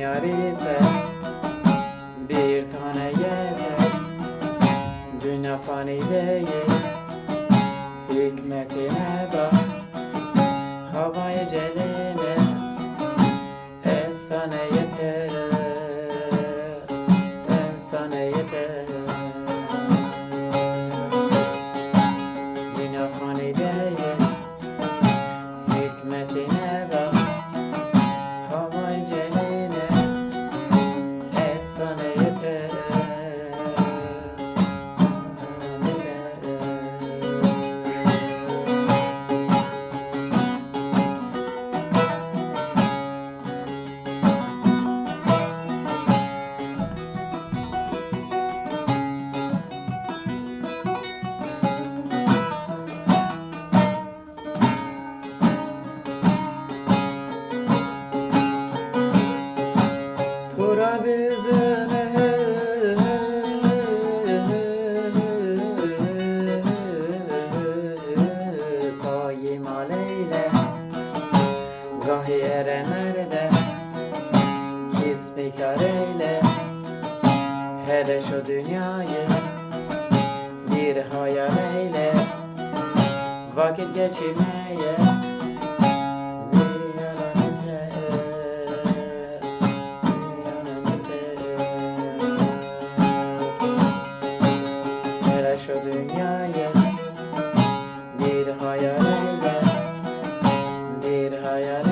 yar ise bir tane yeter Dünya fani değil. Hikmetine bak Havayı celile efsane yeter Efsane yeter. Kare nerede? Gizli kareyle Hele şu dünyayı Bir hayal eyle. Vakit geçirmeye şu dünyaya Bir hayal eyle. Bir hayal